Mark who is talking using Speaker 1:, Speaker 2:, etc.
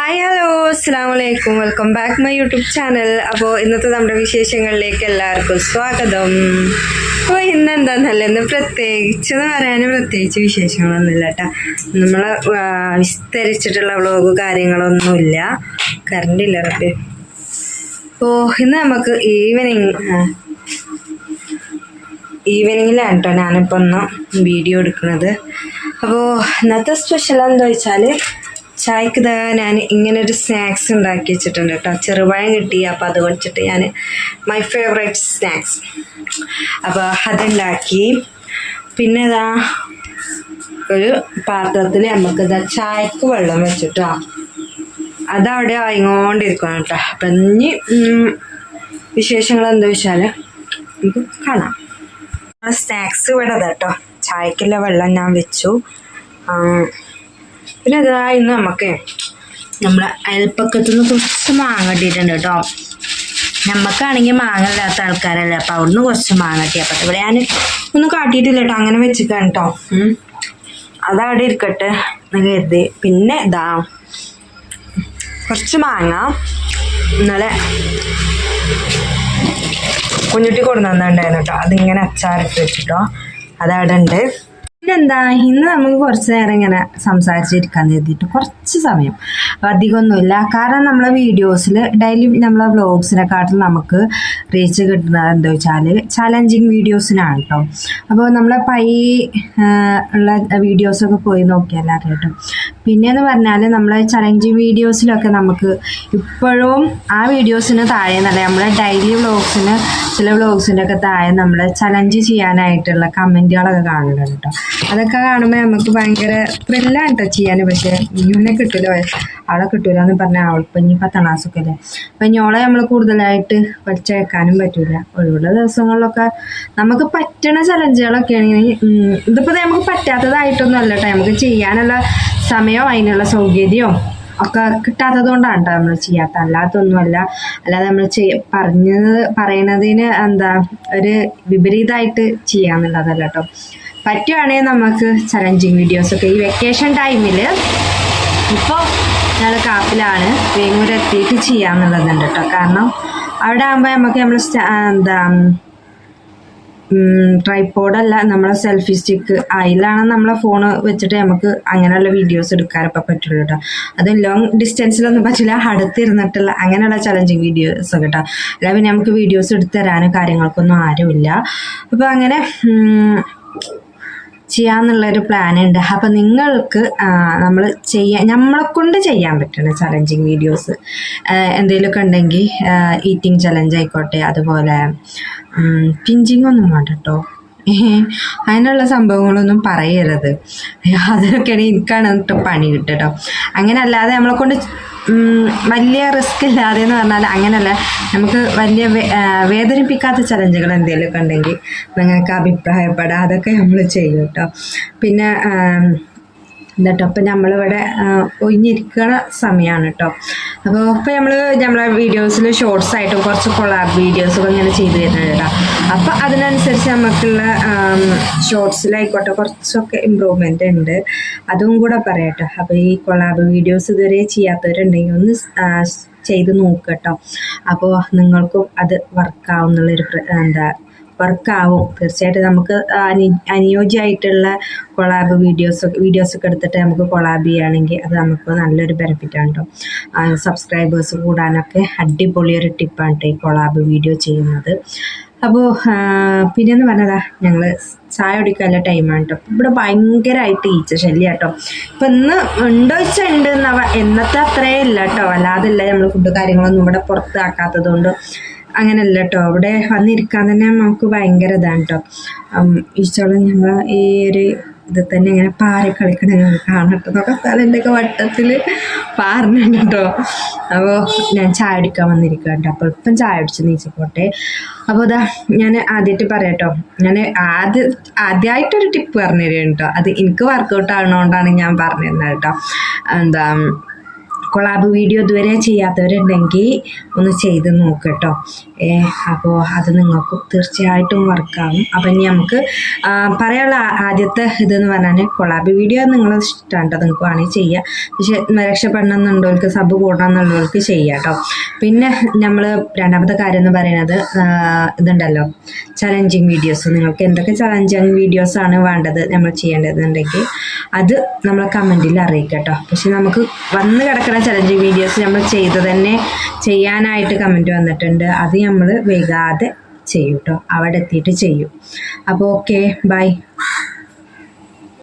Speaker 1: Hi hello അസ്സാം വലൈക്കും welcome back my YouTube channel അപ്പോൾ ഇന്നത്തെ നമ്മുടെ വിശേഷങ്ങളിലേക്ക് എല്ലാവർക്കും സ്വാഗതം. അപ്പോൾ ഇന്ന് എന്താണെന്നല്ല ഇന്ന് പ്രത്യേകിച്ച് എന്ന് പറയാൻ പ്രത്യേകിച്ച് വിശേഷങ്ങളൊന്നുമില്ല കേട്ടോ നമ്മൾ വിസ്തരിച്ചിട്ടുള്ള വ്ളോഗ് കാര്യങ്ങളൊന്നുമില്ല. കറണ്ട് ഇല്ല റബ്ബ് അപ്പോൾ ഇന്ന് നമുക്ക് ഈവനിങ് ഈവനിങ്ങിലാണ് കേട്ടോ ഞാനിപ്പോൾ ഒന്ന് വീഡിയോ എടുക്കുന്നത്. അപ്പോൾ ഇന്നത്തെ സ്പെഷ്യൽ എന്താ വെച്ചാൽ ചായക്ക് ഇതാ ഞാൻ ഇങ്ങനെ ഒരു സ്നാക്സ് ഉണ്ടാക്കി വെച്ചിട്ടുണ്ട് കേട്ടോ. ചെറുപഴം കിട്ടി അപ്പോൾ അത് വെച്ചിട്ട് ഞാൻ മൈ ഫേവറേറ്റ് സ്നാക്സ് അപ്പോൾ അതുണ്ടാക്കി. പിന്നെ ഇതാ ഒരു പാത്രത്തിൽ നമുക്ക് ഇതാ ചായക്ക് വെള്ളം വെച്ചിട്ടോ. അതവിടെ ആയിക്കൊണ്ടിരിക്കണം കേട്ടോ. അപ്പം ഇനി വിശേഷങ്ങൾ എന്താ വെച്ചാൽ നമുക്ക് കാണാം. സ്നാക്സ് ഇവിടെ കേട്ടോ. ചായക്കുള്ള വെള്ളം ഞാൻ വെച്ചു. പിന്നെ അതാ ഇന്ന് നമുക്ക് നമ്മളെ അയൽപ്പക്കത്തു നിന്ന് കുറച്ച് മാങ്ങ കിട്ടിയിട്ടുണ്ട് കേട്ടോ. നമുക്കാണെങ്കിൽ മാങ്ങ ഇല്ലാത്ത ആൾക്കാരല്ലേ അപ്പം അവിടുന്ന് കുറച്ച് മാങ്ങ കിട്ടി. അപ്പം ഇവിടെ ഞാൻ ഒന്നും കാട്ടിയിട്ടില്ല കേട്ടോ അങ്ങനെ വെച്ചിട്ടാണ് കേട്ടോ. അതവിടെ ഇരിക്കട്ടെ എന്ന് കരുതി. പിന്നെ ഇതാ കുറച്ച് മാങ്ങ ഇന്നലെ കുഞ്ഞുട്ടി കൊണ്ടുവന്നിട്ടുണ്ടായിരുന്നു കേട്ടോ. അതിങ്ങനെ അച്ചാറിട്ട് വെച്ചിട്ടോ. അതവിടെ ഉണ്ട്. പിന്നെന്താ ഇന്ന് നമുക്ക് കുറച്ച് നേരം ഇങ്ങനെ സംസാരിച്ചിരിക്കാൻ കരുതിയിട്ട് കുറച്ച് സമയം അധികമൊന്നുമില്ല. കാരണം നമ്മളെ വീഡിയോസിൽ ഡെയിലി നമ്മളെ വ്ളോഗ്സിനെക്കാട്ടിലും നമുക്ക് റീച്ച് കിട്ടുന്നത് എന്താ വെച്ചാൽ ചലഞ്ചിങ് വീഡിയോസിനാണ് കേട്ടോ അപ്പോൾ നമ്മളെ പൈ ഉള്ള വീഡിയോസൊക്കെ പോയി നോക്കിയാൽ അറിയാം പിന്നെയെന്ന് പറഞ്ഞാൽ നമ്മളെ ചലഞ്ചിങ് വീഡിയോസിലൊക്കെ നമുക്ക് ഇപ്പോഴും ആ വീഡിയോസിന് താഴെ എന്നല്ല നമ്മളെ ഡെയിലി വ്ളോഗ്സിന് ചില വ്ളോഗ്സിന്റെ ഒക്കെ താഴെ നമ്മൾ ചലഞ്ച് ചെയ്യാനായിട്ടുള്ള കമന്റുകളൊക്കെ കാണുന്നുണ്ട് കേട്ടോ അതൊക്കെ കാണുമ്പോൾ നമുക്ക് ഭയങ്കര ത്രില്ലാണ് കേട്ടോ ചെയ്യാൻ പക്ഷേ ഇങ്ങനെ കിട്ടില്ല അവളെ കിട്ടൂല എന്ന് പറഞ്ഞാൽ അവൾക്ക് ഇനി പത്താം അല്ലേ? അപ്പം ഇനിയോളെ നമ്മൾ കൂടുതലായിട്ട് പഠിച്ചേക്കാനും പറ്റൂല. ഒഴിവുള്ള ദിവസങ്ങളിലൊക്കെ നമുക്ക് പറ്റണ ചലഞ്ചുകളൊക്കെ ആണെങ്കിൽ ഇതിപ്പോൾ നമുക്ക് പറ്റാത്തതായിട്ടൊന്നും അല്ല കേട്ടോ നമുക്ക് ചെയ്യാനുള്ള സമയവും അതിനുള്ള സൗകര്യവും ഒക്കെ കിട്ടാത്തത് കൊണ്ടാണ് കേട്ടോ നമ്മൾ ചെയ്യാത്ത അല്ലാത്തൊന്നുമല്ല അല്ലാതെ നമ്മൾ ചെയ്യ പറഞ്ഞത് പറയണതിന് എന്താ ഒരു വിപരീതമായിട്ട് ചെയ്യാന്നുള്ളതല്ല കേട്ടോ പറ്റുവാണെങ്കിൽ നമുക്ക് ചലഞ്ചിങ് വീഡിയോസൊക്കെ ഈ വെക്കേഷൻ ടൈമിൽ ഇപ്പോൾ ഞങ്ങൾ കാപ്പിലാണ്. വേങ്ങൂർ എത്തിയിട്ട് ചെയ്യാമെന്നുള്ളതുണ്ട് കേട്ടോ കാരണം അവിടെ ആകുമ്പോൾ നമുക്ക് നമ്മൾ എന്താ ട്രൈപ്പോഡല്ല നമ്മളെ സെൽഫി സ്റ്റിക്ക് അതിലാണ് നമ്മളെ ഫോൺ വെച്ചിട്ട് നമുക്ക് അങ്ങനെയുള്ള വീഡിയോസ് എടുക്കാനൊക്കെ പറ്റുള്ളൂ കേട്ടോ അത് ലോങ് ഡിസ്റ്റൻസിലൊന്നും പറ്റില്ല. അടുത്തിരുന്നിട്ടുള്ള അങ്ങനെയുള്ള ചലഞ്ചിങ് വീഡിയോസ് കേട്ടോ അല്ല പിന്നെ നമുക്ക് വീഡിയോസ് എടുത്തു തരാനും കാര്യങ്ങൾക്കൊന്നും ആരുമില്ല. അപ്പോൾ അങ്ങനെ ചെയ്യാന്നുള്ളൊരു പ്ലാൻ ഉണ്ട് അപ്പം നിങ്ങൾക്ക് നമ്മൾ ചെയ്യാൻ നമ്മളെ കൊണ്ട് ചെയ്യാൻ പറ്റുന്ന ചലഞ്ചിങ് വീഡിയോസ് എന്തെങ്കിലുമൊക്കെ ഉണ്ടെങ്കിൽ ഈറ്റിംഗ് ചലഞ്ച് ആയിക്കോട്ടെ അതുപോലെ പിഞ്ചിങ് ഒന്നും വേണ്ട അതിനുള്ള സംഭവങ്ങളൊന്നും പറയരുത്. അതൊക്കെയാണ് എനിക്കാണ് പണി കിട്ടട്ടോ അങ്ങനെ അല്ലാതെ നമ്മളെ കൊണ്ട് വലിയ റിസ്ക് ഇല്ലാതെ എന്ന് പറഞ്ഞാൽ അങ്ങനെയല്ല നമുക്ക് വലിയ വേദനിപ്പിക്കാത്ത ചലഞ്ചുകൾ എന്തെങ്കിലുമൊക്കെ ഉണ്ടെങ്കിൽ നിങ്ങൾക്ക് അഭിപ്രായപ്പെടാം. അതൊക്കെ നമ്മൾ ചെയ്യും കേട്ടോ. പിന്നെ എന്നിട്ടോ അപ്പം നമ്മളിവിടെ ഒഴിഞ്ഞിരിക്കുന്ന സമയമാണ് കേട്ടോ. അപ്പോൾ ഇപ്പം നമ്മൾ നമ്മളെ വീഡിയോസിൽ ഷോർട്സ് ആയിട്ടും കുറച്ച് കൊളാബ് വീഡിയോസൊക്കെ ഇങ്ങനെ ചെയ്തു വരുന്നുണ്ട് കേട്ടോ. അപ്പോൾ അതിനനുസരിച്ച് നമുക്കുള്ള ഷോർട്സിലായിക്കോട്ടെ കുറച്ചൊക്കെ ഇമ്പ്രൂവ്മെന്റ് ഉണ്ട്. അതും കൂടെ പറയട്ടെ. അപ്പോൾ ഈ കൊളാബ് വീഡിയോസ് ഇതുവരെ ചെയ്യാത്തവരുണ്ടെങ്കിൽ ഒന്ന് ചെയ്ത് നോക്കുക കേട്ടോ അപ്പോൾ നിങ്ങൾക്കും അത് വർക്കാവുന്നുള്ളൊരു എന്താ വർക്കാവും തീർച്ചയായിട്ടും നമുക്ക് അനി അനുയോജ്യമായിട്ടുള്ള കൊളാബ് വീഡിയോസ് വീഡിയോസൊക്കെ എടുത്തിട്ട് നമുക്ക് കൊളാബ് ചെയ്യുകയാണെങ്കിൽ അത് നമുക്ക് നല്ലൊരു ബെനിഫിറ്റാണ് കേട്ടോ സബ്സ്ക്രൈബേഴ്സ് കൂടാനൊക്കെ അടിപൊളിയൊരു ടിപ്പാണ് കേട്ടോ ഈ കൊളാബ് വീഡിയോ ചെയ്യുന്നത്. അപ്പോൾ പിന്നെന്ന് പറഞ്ഞതാ ഞങ്ങൾ ചായ കുടിക്കാനുള്ള ടൈമാണ് കേട്ടോ ഇവിടെ ഭയങ്കരമായിട്ട് ഈച്ച ശല്യം കേട്ടോ ഇപ്പം ഇന്ന് ഉണ്ടോ വെച്ചാൽ ഉണ്ട് എന്നവ എന്നത്തെ അത്രേ ഇല്ല കേട്ടോ അല്ലാതില്ല നമ്മൾ ഫുഡ് കാര്യങ്ങളൊന്നും ഇവിടെ പുറത്താക്കാത്തത് കൊണ്ട് അങ്ങനെയല്ല കേട്ടോ അവിടെ വന്നിരിക്കാൻ തന്നെ നമുക്ക് ഭയങ്കര ഇതാണ് കേട്ടോ ഈച്ചോളം ഞങ്ങൾ ഈ ഒരു ഇത് തന്നെ ഇങ്ങനെ പാറി കളിക്കണ കാണട്ടെ സ്ഥലന്റെ ഒക്കെ വട്ടത്തിൽ പാറുന്നുണ്ട് കേട്ടോ. അപ്പോൾ ഞാൻ ചായ അടിക്കാൻ വന്നിരിക്കുക അപ്പോൾ ഇപ്പം ചായ അടിച്ച് നീച്ചപ്പോട്ടെ അപ്പോൾ ഇതാ ഞാൻ ആദ്യമായിട്ട് പറയാട്ടോ ഞാൻ ആദ്യ ആദ്യമായിട്ടൊരു ടിപ്പ് പറഞ്ഞു തരുക കേട്ടോ. അത് എനിക്ക് വർക്കൗട്ട് ആവണോണ്ടാണ് ഞാൻ പറഞ്ഞു തരുന്നത് കേട്ടോ. എന്താ കൊളാബ് വീഡിയോ ഇതുവരെ ചെയ്യാത്തവരുണ്ടെങ്കിൽ ഒന്ന് ചെയ്ത് നോക്കട്ടോ അപ്പോൾ അത് നിങ്ങൾക്ക് തീർച്ചയായിട്ടും വർക്കാവും അപ്പം ഇനി നമുക്ക് പറയാനുള്ള ആദ്യത്തെ ഇതെന്ന് പറഞ്ഞാൽ കൊളാബ് വീഡിയോ നിങ്ങൾ ഇഷ്ടമുണ്ടോ നിങ്ങൾക്ക് വേണമെങ്കിൽ ചെയ്യാം. പക്ഷേ രക്ഷപ്പെടണം എന്നുള്ളവർക്ക് സബ് കൂടണം എന്നുള്ളവർക്ക് ചെയ്യാം കേട്ടോ. പിന്നെ നമ്മൾ രണ്ടാമത്തെ കാര്യം എന്ന് പറയുന്നത് ഇതുണ്ടല്ലോ ചലഞ്ചിങ് വീഡിയോസ് നിങ്ങൾക്ക് എന്തൊക്കെ ചലഞ്ചിങ് വീഡിയോസ് ആണ് വേണ്ടത് നമ്മൾ ചെയ്യേണ്ടതുണ്ടെങ്കിൽ അത് നമ്മളെ കമന്റിൽ അറിയിക്കാം കേട്ടോ. പക്ഷെ നമുക്ക് വന്ന് കിടക്കുന്ന ചലഞ്ചിങ് വീഡിയോസ് നമ്മൾ ചെയ്ത് തന്നെ ചെയ്യാനായിട്ട് കമന്റ് വന്നിട്ടുണ്ട്. അത് നമ്മൾ വൈകാതെ ചെയ്യും കേട്ടോ അവിടെ എത്തിയിട്ട് ചെയ്യും. അപ്പോൾ ഓക്കെ ബൈ